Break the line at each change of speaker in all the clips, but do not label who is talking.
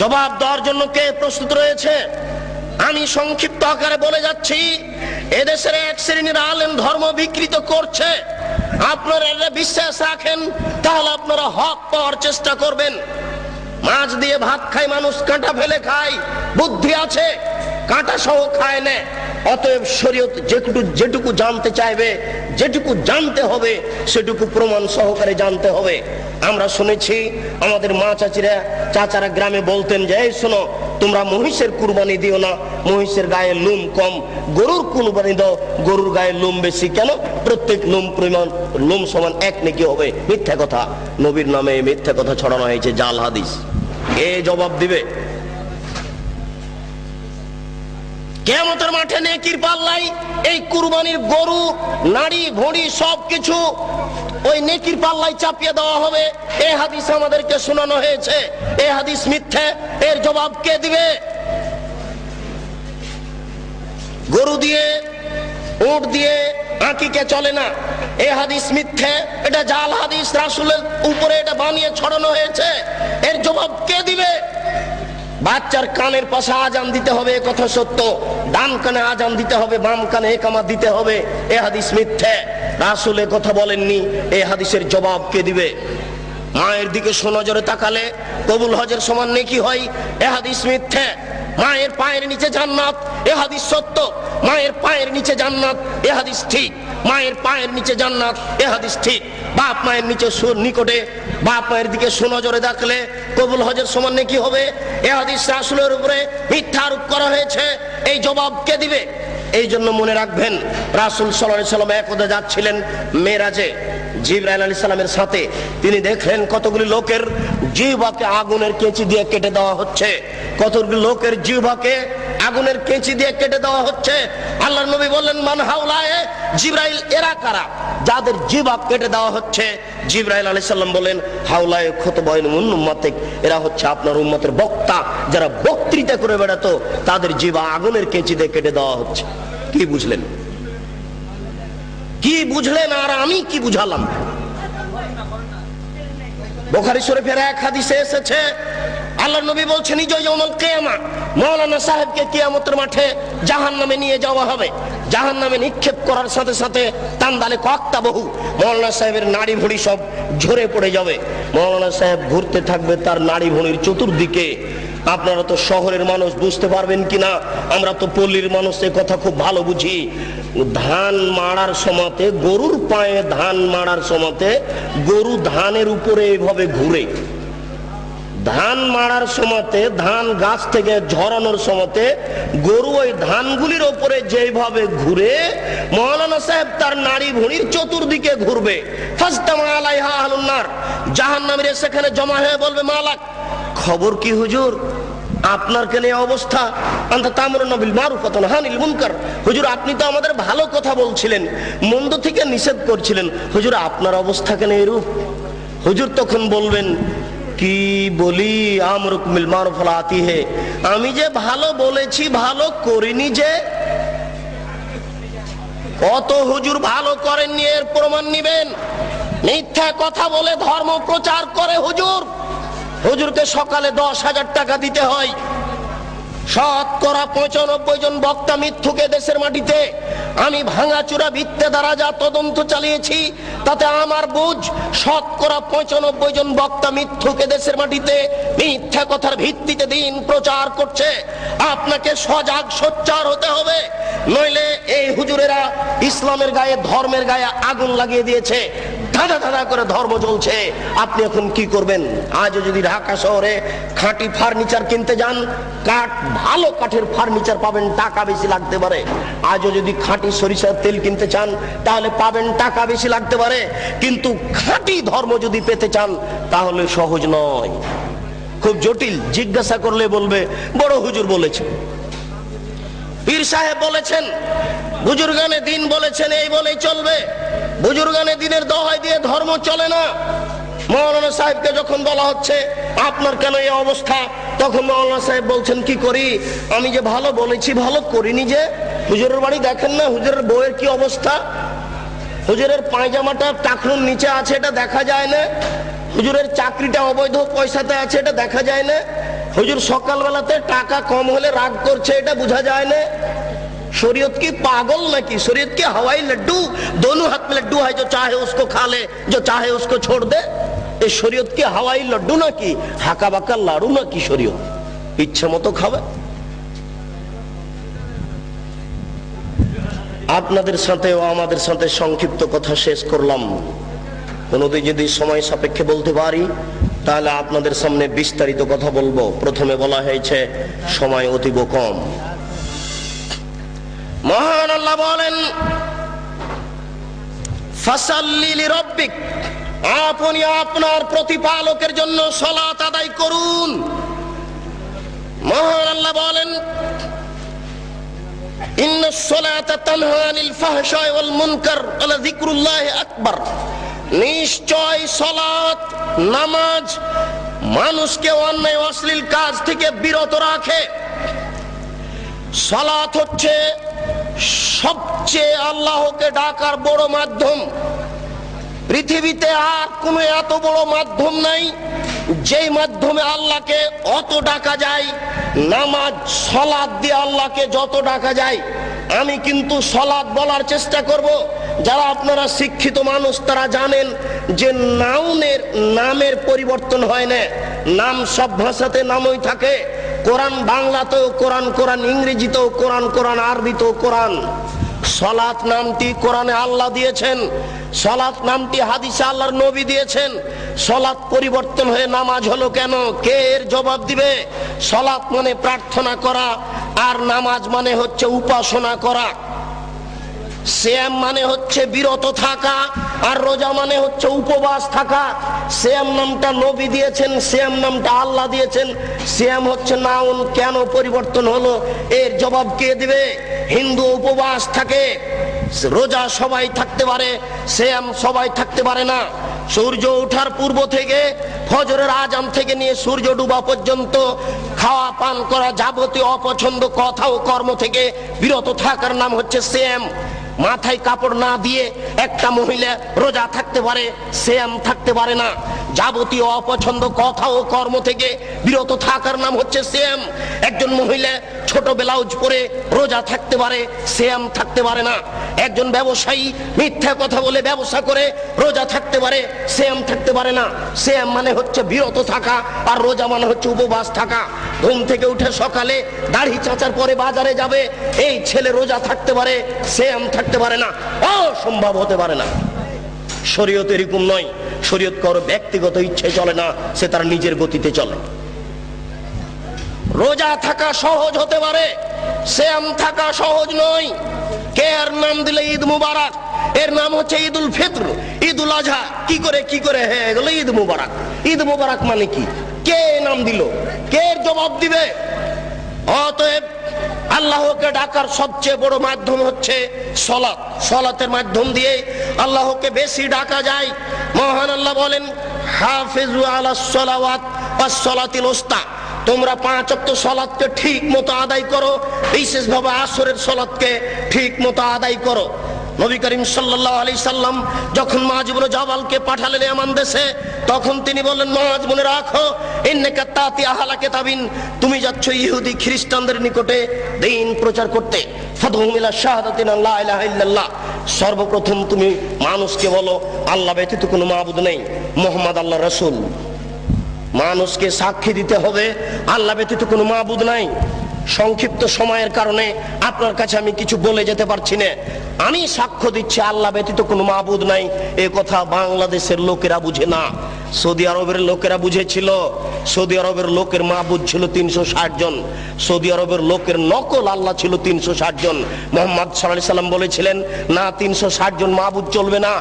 জবাব দেওয়ার জন্য কে প্রস্তুত রয়েছে? আমি সংক্ষিপ্ত আকারে বলে যাচ্ছি, এদেশের এক শ্রেণির আলেম ধর্ম বিকৃত করছে। আপনারা বিশ্বাস রাখেন, তাহলে আপনারা হক পাওয়ার চেষ্টা করবেন। মাছ দিয়ে ভাত খায় মানুষ, কাঁটা ফেলে খায়, বুদ্ধি আছে, কাঁটা সহ খায় না। অতএব শরীয়ত যেটুকু যেটুকু জানতে চাইবে, যেটুকু জানতে হবে, সেটুকু প্রমাণ সহকারে জানতে হবে। আমরা শুনেছি, আমাদের মা চাচিরা, চাচারা গ্রামে বলতেন যে, এই শোনো, তোমরা মহিষের কুরবানি দিও না, মহিষের গায়ে লোম কম। গরুর কুরবানি দাও, গরুর গায়ে লোম বেশি। কেন? প্রত্যেক লোম পরিমাণ লোম সমান এক নাকি হবে। মিথ্যা কথা। নবীর নামে মিথ্যা কথা ছড়ানো হয়েছে, জাল হাদিস। এ জবাব দিবে। কেমতের মাঠে নেকির পাল্লাই এই কুরবানির গরু নাড়ি ভড়ি সব কিছু ওই নেকির পাল্লাই চাপিয়ে দেওয়া হবে। এ হাদিস আমাদেরকে শোনানো হয়েছে। এ হাদিস মিথ্যে। এর জবাব কে দিবে? গরু দিয়ে, উট দিয়ে আঁকিকে চলে না। এ হাদিস মিথ্যে। এটা জাল হাদিস। রাসুলের উপরে এটা বানিয়ে ছড়ানো হয়েছে। এর জবাব কে দিবে? বাচ্চার কানের পাশে আজান দিতে হবে কথা সত্য। ডান কানে আজান দিতে হবে, বাম কানে একামা দিতে হবে, এ হাদিস মিথ্যে। রাসুল কথা বলেননি, এ হাদিসের জবাব কে দিবে? মায়ের দিকে সোনজরে তাকালে কবুল হজের সমান নেকি হয়, এ হাদিস মিথ্যে। মায়ের পায়ের নিচে জান্নাত, এ হাদিস সত্য। মায়ের পায়ের নিচে জান্নাত, এ হাদিস ঠিক। মায়ের পায়ের নিচে জান্নাত, এ হাদিস ঠিক। বাপ মায়ের নিচে নিকটে। বাপ মায়ের দিকে সুনজরে দেখলে কবুল হজের সমান নাকি হবে? এ হাদিস রাসুলের উপরে মিথ্যা আরোপ করা হয়েছে। এই জবাব কে দিবে? এই জন্য মনে রাখবেন, রাসুল সাল্লাহ সাল্লাম একদা যাচ্ছিলেন মেয়েরাজে। জিব্রাইল আলী সাল্লামের সাথে। তিনি দেখলেন কতগুলি লোকের জিহ্বাকে আগুনের কেঁচি দিয়ে কেটে দেওয়া হচ্ছে। কতগুলি লোকের জিহ্বাকে আগুনের কেঁচি দিয়ে কেটে দেওয়া হচ্ছে। আল্লাহ নবী বললেন, মান হাউলায়ে জিব্রাইল, এরা কারা? যাদের জিবা কেটে দেওয়া হচ্ছে। জিব্রাইল আলী সাল্লাম বলেন হাউলায় ক্ষত বয়ন উন্মাতিক এরা হচ্ছে আপনার উম্মতের বক্তা। যারা বক্তৃতা করে বেড়াতো, তাদের জিবা আগুনের কেঁচি দিয়ে কেটে দেওয়া হচ্ছে। কি বুঝলেন? কি বুঝলেন আর আমি কি বুঝালাম? বোখারি শরীফের এক হাদিসে এসেছে, আল্লাহ নবী বলছেন নিজয় যেমন কেয়ামা, মৌলানা সাহেবকে কিয়ামতের মাঠে জাহান নামে নিয়ে যাওয়া হবে। জাহান নামে নিক্ষেপ করার সাথে সাথে তান্দালে কক্তা বহু। মৌলানা সাহেবের নাড়ি ভুড়ি সব ঝরে পড়ে যাবে। মৌলানা সাহেব ঘুরতে থাকবে তার নাড়ি ভুড়ির চতুর্দিকে। আপনারা তো শহরের মানুষ, বুঝতে পারবেন কিনা? আমরা তো পল্লীর মানুষ কথা খুব ভালো বুঝি। ধান মারার সময়তে, গরুর পায়ে ধান মাড়ার সময়তে গরু ধানের উপরে এইভাবে ঘুরে। ধান মারার সময়তে, ধান গাছ থেকে ঝরানোর সময়তে গরু ওই ধানগুলির ওপরে যেভাবে ঘুরে, মৌলানা সাহেব তার নারী ভুঁড়ির চতুর্দিকে ঘুরবে। জাহান নামের সেখানে জমা হয়ে বলবে, মালাক, খবর কি হুজুর? আপনার কেন অবস্থা? হুজুর, আপনি তো আমাদের ভালো কথা বলছিলেন, মন্দ থেকে নিষেধ করছিলেন। হুজুর, আপনার অবস্থা কেন এরূপ? হুজুর তখন বলবেন, কি বলি আমরুকমিল মারুফলা আতি হে? আমি যে ভালো বলেছি, ভালো করিনি যে কত হুজুর ভালো করেননি, এর প্রমাণ নিবেন। মিথ্যা কথা বলে ধর্ম প্রচার করে হুজুর। হুজুরকে সকালে দশ হাজার টাকা দিতে হয়। শতকরা পঁচানব্বই জন বক্তা মিথ্যুকে দেশের মাটিতে। আমি ভাঙাচুরা ভিত্তে দ্বারা যা তদন্ত চালিয়েছি, তাতে আমার বুঝ শতকরা পঁচানব্বই জন বক্তা মিথ্যুকে দেশের মাটিতে মিথ্যা কথার ভিত্তিতে দিন প্রচার করছে। আপনাকে সজাগ, সোচ্চার হতে হবে। নইলে এই হুজুরেরা ইসলামের গায়ে, ধর্মের গায়ে আগুন লাগিয়ে দিয়েছে। ধাঁধা ধাঁধা করে ধর্ম চলছে আপনি এখন কি করবেন? আজও যদি ঢাকা শহরে খাঁটি ফার্নিচার কিনতে যান, কাঠ, ভালো কাঠের ফার্নিচার পাবেন, টাকা বেশি লাগতে পারে। আজও যদি খাঁটি সরিষার তেল কিনতে চান, তাহলে পাবেন টাকা বেশি লাগতে পারে। কিন্তু খাঁটি ধর্ম যদি পেতে চান, তাহলে সহজ নয়। খুব জটিল, জিজ্ঞাসা করলে বলবে, বড় হুজুর বলেছে পীর সাহেব বলেছেন, বুজুর্গানে দিন বলেছেন, এই বলেই চলবে। বুজুর্গানে দিনের দহায় দিয়ে ধর্ম চলে না। মৌলানা সাহেবকে যখন বলা হচ্ছে, আপনার কেন এই অবস্থা? তখন মৌলানা সাহেব বলছেন, কি করি? আমি যে ভালো বলেছি, ভালো করিনি যে। হুজুরের বাড়ি দেখেন না, হুজুরের বউয়ের কি অবস্থা? হুজুরের পায়জামাটা টাকনুর নিচে আছে, এটা দেখা যায় না। হুজুরের চাকরিটা অবৈধ পয়সাতে আছে, এটা দেখা যায় না। হুজুর সকালবেলাতে টাকা কম হলে রাগ করছে, এটা বোঝা যায় না। शरीयत की पागल नाकि शरीयत की हवाई लड्डू दोनों हाथ में लड्डू है जो चाहे उसको खा ले जो चाहे उसको छोड़ दे ये शरीयत की हवाई लड्डू নাকি হাকা বাকা লাড়ু নাকি শরীয়ত ইচ্ছে মতো খাবে আপনাদের সাথে ও আমাদের সাথে সংক্ষিপ্ত কথা শেষ করলাম কোনোদিন যদি সময় সাপেক্ষে বলতে পারি তাহলে আপনাদের সামনে বিস্তারিত কথা বলবো প্রথমে বলা হয়েছে সময় অতীব কম মহান আল্লাহ বলেন আপনি আপনার প্রতিপালকের জন্য সলাত আদায় করুন। মহান আল্লাহ বলেন নিশ্চয় সলাত, নামাজ মানুষকে অন্যায় অশ্লীল কাজ থেকে বিরত রাখে। সালাত হচ্ছে সবচেয়ে আল্লাহকে ডাকার বড় মাধ্যম। পৃথিবীতে আর কোনো এত বড় মাধ্যম নাই, যেই মাধ্যমে আল্লাহকে অত ডাকা যায়, নামাজ সলাদ দিয়ে আল্লাহকে যত ডাকা যায়। আমি কিন্তু সলাদ বলার চেষ্টা করব। যারা আপনারা শিক্ষিত মানুষ, তারা জানেন যে নাউনের নামের পরিবর্তন হয় না। নাম সব ভাষাতে নামই থাকে। কোরআন বাংলাতেও কোরআন কোরআন ইংরেজিতেও কোরআন কোরআন আরবিতেও কোরআন। সলাত নামটি কোরআনে আল্লাহ দিয়েছেন সলাত নামটি হাদিসে আল্লাহর নবী দিয়েছেন। সলাত পরিবর্তন হয়ে নামাজ হলো কেন? কে এর জবাব দিবে? সলাত মানে প্রার্থনা করা, আর নামাজ মানে হচ্ছে উপাসনা করা। শ্যাম মানে হচ্ছে বিরত থাকা আর রোজা মানে হচ্ছে উপবাস থাকা। শ্যাম নামটা নবী দিয়েছেন, শ্যাম নামটা আল্লাহ দিয়েছেন। শ্যাম হচ্ছে নাউন, কেন পরিবর্তন হলো? এর জবাব কে দিবে? হিন্দু উপবাস থাকে, রোজা সবাই থাকতে পারে, শ্যাম সবাই থাকতে পারে না। সূর্য ওঠার পূর্ব থেকে, ফজরের আজান থেকে নিয়ে সূর্য ডুবা পর্যন্ত খাওয়া, পান করা যাবতীয় অপছন্দ কথা ও কর্ম থেকে বিরত থাকার নাম হচ্ছে শ্যাম। মাথায় কাপড় না দিয়ে একটা মহিলা রোজা থাকতে পারে, শ্যাম থাকতে পারে না। যাবতীয় অপছন্দ কথা ও কর্ম থেকে বিরত থাকার নাম হচ্ছে শ্যাম। একজন মহিলা ছোট ব্লাউজ পরে রোজা থাকতে পারে, শ্যাম থাকতে পারে না। একজন ব্যবসায়ী মিথ্যা কথা বলে ব্যবসা করে, রোজা থাকতে পারে শ্যাম থাকতে পারে না। শ্যাম মানে হচ্ছে বিরত থাকা, আর রোজা মানে হচ্ছে উপবাস থাকা। ঘুম থেকে উঠে সকালে দাড়ি চাচার পরে বাজারে যাবে, এই ছেলে রোজা থাকতে পারে শ্যাম থাকতে পারে না। অসম্ভব হতে পারে না। শরীয়ত এরকম নয়। শরীয়ত কারও ব্যক্তিগত ইচ্ছে চলে না, সে তার নিজের গতিতে চলে। রোজা থাকা সহজ হতে পারে শ্যাম থাকা সহজ নয়। কে আর নাম দিলে ঈদ মুবারক? এর নাম হচ্ছে ঈদুল ফিত্র, ঈদুল আজহা। কি করে কি করে? হ্যাঁ এগুলো ঈদ মুবারক। ঈদ মুবারক মানে কি? কে নাম দিল? কে জবাব দিবে? অতএব আল্লাহকে ডাকার সবচেয়ে বড় মাধ্যম হচ্ছে সলাৎ। সলাতের মাধ্যম দিয়ে আল্লাহকে বেশি ডাকা যায়। মহান আল্লাহ বলেন, হাফিজু আলা সলাওয়াত ওয়াস সলাতিল উস্তা তোমরা পাঁচ অক্ট সলাদকে ঠিক মতো আদায় করো, বিশেষভাবে আসরের সলাদকে ঠিক মতো আদায় করো। নবী করিম আলাইহি সাল্লাম যখন মাজিবুল জাবালকে পাঠালেন এমন দেশে, তখন তিনি বললেন মাজ মনে রাখো তাতি আহলা কিতাবিন। তুমি যাচ্ছ ইহুদি খ্রিস্টানদের নিকটে দিন প্রচার করতে। শাহাদাতিন সর্বপ্রথম তুমি মানুষকে বলো, আল্লাহ ব্যতীত কোনো মাবুদ নেই। মোহাম্মদ আল্লাহ রাসূল। মানুষকে সাক্ষী দিতে হবে। আল্লাহ ব্যতীত কোনো মাহবুদ নাই। সংক্ষিপ্ত সময়ের কারণে আপনার কাছে আমি কিছু বলে যেতে পারছি না। আমি সাক্ষ্য দিচ্ছি, আল্লাহ ব্যতীত কোনো মাহবুদ নাই। এ কথা বাংলাদেশের লোকেরা বুঝে না। সৌদি আরবের লোকেরা বুঝেছিল, সৌদি আরবের লোকের মাহবুদ ছিল তিনশো ষাট জন, সৌদি আরবের লোকের নকল আল্লাহ ছিল তিনশো ষাট জন। মোহাম্মদ সাল্লাম বলেছিলেন, না, তিনশো ষাট জন মাহবুদ চলবে না,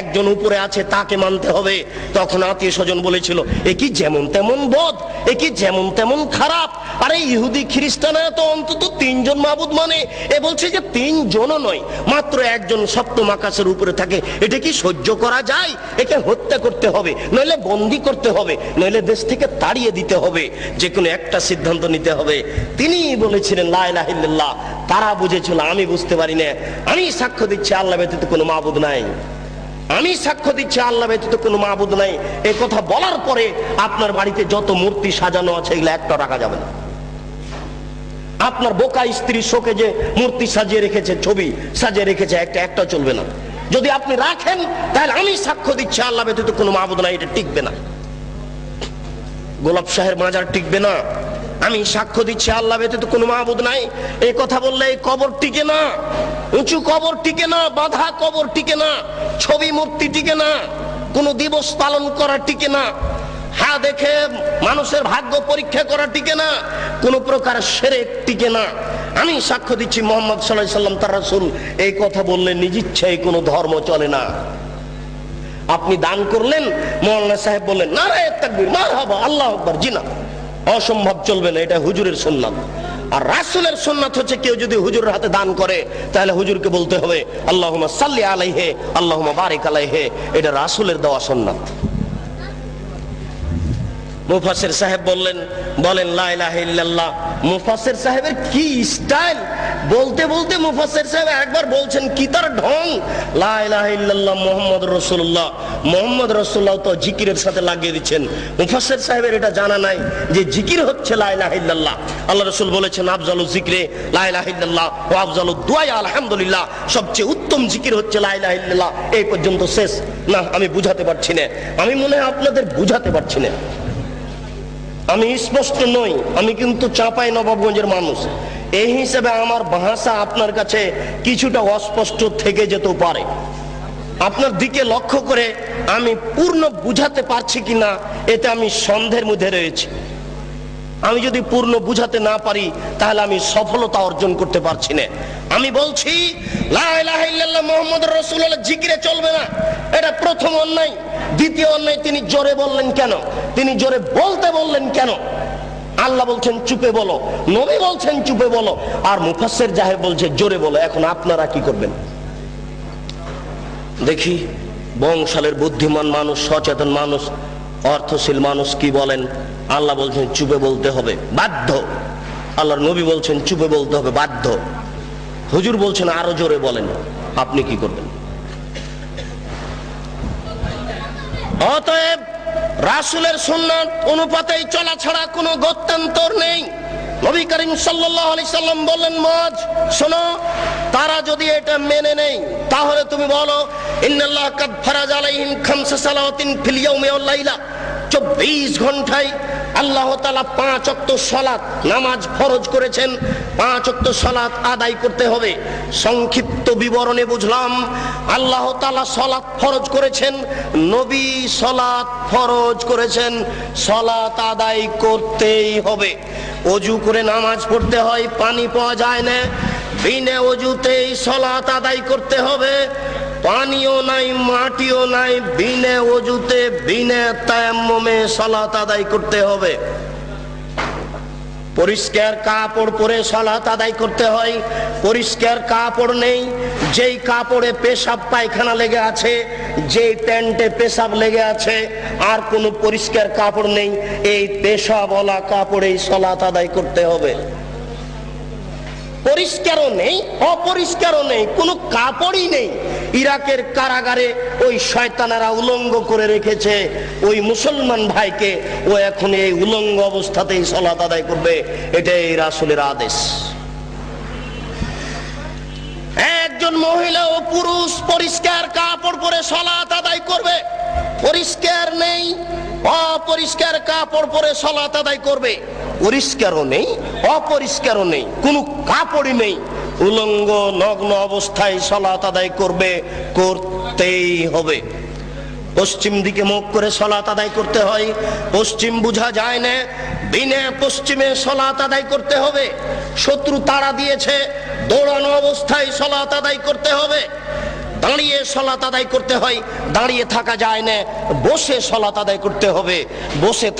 একজন উপরে আছে, তাকে মানতে হবে। তখন আত্মীয় স্বজন বলেছিল, এ কি যেমন তেমন বোধ, এ কি যেমন তেমন খারাপ? আরে, ইহুদি খ্রিস্টানরা তো অন্তত তিনজন মাহবুদ মানে এ বলছে যে তিনজনও নয়, মাত্র একজন সপ্তম আকাশের উপরে থাকে এটা কি সহ্য করা যায়, একে হত্যা করতে হবে, নইলে বন্দি করতে হবে, নইলে দেশ থেকে তাড়িয়ে দিতে হবে যে কোনো একটা সিদ্ধান্ত নিতে হবে। তিনি বলেছিলেন লাইলাহিল্লাহ তারা বুঝেছিল, আমি বুঝতে পারি না। আমি সাক্ষ্য দিচ্ছি, আল্লাহ ব্যতীত কোনো মাবুদ নাই। আমি সাক্ষ্য দিচ্ছি, আল্লাহ ব্যতীত কোনো মাহবুদ নাই। এ কথা বলার পরে আপনার বাড়িতে যত মূর্তি সাজানো আছে, এগুলো একটা রাখা যাবে না। আপনার বোকা স্ত্রী শোকে যে মূর্তি সাজিয়ে রেখেছে, ছবি সাজিয়ে রেখেছে, একটা একটা চলবে না। যদি আপনি রাখেন, তাহলে আমি সাক্ষ্য দিচ্ছি, আল্লাহ ব্যতীত কোনো মাহবুদ নাই, এটা টিকবে না। গোলাপ শাহের মাজার টিকবে না। আমি সাক্ষ্য দিচ্ছি, আল্লাহ ব্যতীত কোনো মাহবুদ নাই। এই কথা বললে এই কবর টিকে না। উঁচু কবর টিকে না, বাধা কবর টিকে না, ছবি মূর্তি টিকে না, কোনো দিবস পালন করা টিকে না। হ্যাঁ দেখে মানুষের ভাগ্য পরীক্ষা করা টিকে না, কোনো প্রকার সেরেক টিকে না। আমি সাক্ষ্য দিচ্ছি মোহাম্মদ সাল্লাম, তার রাসূল। এই কথা বললে নিজ ইচ্ছায় কোনো ধর্ম চলে না। আপনি দান করলেন, মৌলানা সাহেব বললেন না রে তাকবীর মার আল্লাহ আকবার জি না অসম্ভব চলবে না, এটা হুজুরের সুন্নাত। আর রাসূলের সুন্নাত হচ্ছে কেউ যদি হুজুরের হাতে দান করে, তাহলে হুজুরকে বলতে হবে, আল্লাহুম্মা সাল্লি আলাইহি, আল্লাহুম্মা বারিক আলাইহি। এটা রাসূলের দেওয়া সুন্নাত। মুফাসির সাহেব বললেন, বলেন, লা ইলাহা ইল্লাল্লাহ। সাহেবের কি স্টাইল? বলতে বলতে মুফাসির সাহেব একবার বলছেন, কি তার ঢং? লা ইলাহা ইল্লাল্লাহ মুহাম্মদ রাসূলুল্লাহ। মুহাম্মদ রাসূলুল্লাহ তো জিকিরের সাথে লাগিয়ে দিচ্ছেন। মুফাসির সাহেবের এটা জানা নাই যে জিকির হচ্ছে, লা ইলাহা আল্লাহ রসুল বলেছেন, আফজালু জিকরে, লা ইলাহা ইল্লাল্লাহ ওয়া আফজালু দুয়াই আলহামদুলিল্লাহ। সবচেয়ে উত্তম জিকির হচ্ছে, লা ইলাহা এই পর্যন্ত শেষ। না, আমি বুঝাতে পারছি না। আমি মনে হয় আপনাদের বুঝাতে পারছি না। আমি স্পষ্ট নই, আমি কিন্তু চাঁপাই নবাবগঞ্জের মানুষ। এই হিসেবে আমার ভাষা আপনার কাছে কিছুটা অস্পষ্ট থেকে যেতেও পারে। আপনার দিকে লক্ষ্য করে আমি পূর্ণ বুঝাতে পারছি কিনা, এতে আমি সন্দেহের মধ্যে রয়েছি। আমি যদি পূর্ণ বুঝাতে না পারি, তাহলে আমি সফলতা অর্জন করতে পারছি না। আমি বলছি, লা ইলাহা ইল্লাল্লাহ মুহাম্মাদুর রাসূলুল্লাহ, জিকিরে চলবে না। এটা প্রথম অন্যায়। দ্বিতীয় অন্যায় তিনি জোরে বললেন কেন? তিনি জোরে বলতে বললেন কেন? আল্লাহ বলছেন, চুপে বলো। নবী বলছেন, চুপে বলো। আর মুফাসসির জাহেব বলছে, জোরে বলো, এখন আপনারা কি করবেন? দেখি, বংশালের বুদ্ধিমান মানুষ, সচেতন মানুষ, অর্থশীল মানুষ কি বলেন? আল্লাহ বলছেন, চুপে বলতে হবে। বাধ্য। আল্লাহর নবী বলছেন, চুপে বলতে হবে। বাধ্য। হুজুর বলছেন, আরও জোরে বলেন। আপনি কি করবেন? অতএব রাসুলের সুন্নাত অনুপাতেই চলা ছাড়া কোনো গত্যান্তর নেই। নবী করিম সাল্লি সাল্লাম বললেন মজ শোনো, তারা যদি এটা মেনে নেই তাহলে তুমি বলো, ইন্নাল্লাহ কাদ ফারাজ আলাইহিম খামসা সালাওয়াতিন ফিল ইয়াউমি লাইলা। 24 ঘন্টায় আল্লাহ তাআলা পাঁচ ওয়াক্ত সালাত, নামাজ ফরজ করেছেন। পাঁচ ওয়াক্ত সালাত আদায় করতে হবে। সংক্ষিপ্ত বিবরণে বুঝলাম, আল্লাহ তাআলা সালাত ফরজ করেছেন, নবী সালাত ফরজ করেছেন। সালাত আদায় করতেই হবে। অজু করে নামাজ পড়তে হয়, পানি পাওয়া যায় না। বিনে অজুতেই সলাত আদায় করতে হবে। নাই, মাটিও নাই, বিনে বিনে তায়াম্মমে আদায় করতে হবে। পরিষ্কার কাপড় পরে আদায় করতে হয়। পরিষ্কার কাপড় নেই, যেই কাপড়ে পেশাব পায়খানা লেগে আছে, যেই প্যান্টে পেশাব লেগে আছে, আর কোনো পরিষ্কার কাপড় নেই, এই পেশাবলা কাপড়েই সলাত আদায় করতে হবে। পরিষ্কারও নেই, অপরিষ্কারও নেই, কোনো কাপড়ই নেই। ইরাকের কারাগারে ওই শয়তানারা উলঙ্গ করে রেখেছে। ওই মুসলমান ভাইকে ও এখন এই উলঙ্গ অবস্থাতেই সলাত আদায় করবে। এটাই রাসুলের আদেশ। একজন মহিলা ও পুরুষ পরিষ্কার কাপড় পরে সলাত আদায় করবে। পরিষ্কার নেই, অপরিষ্কার কাপড় পরে সলাত আদায় করবে। পরিষ্কারও নেই, অপরিষ্কারও নেই, কোনো কাপড়ই নেই। উলঙ্গ নগ্ন অবস্থায় সলাত আদায় করবে, করতেই হবে। পশ্চিম দিকে মুখ করে সলাত আদায় করতে হয়। পশ্চিম বুঝা যায় না, দিনে পশ্চিমে সলাত আদায় করতে হবে। শত্রু তাড়া দিয়েছে, দৌড়ানো অবস্থায় সলাত আদায় করতে হবে। দাঁড়িয়ে সলাত আদায় করতে হয়, দাঁড়িয়ে থাকা যায় না, বসে সলাত আদায় করতে হবে, বসে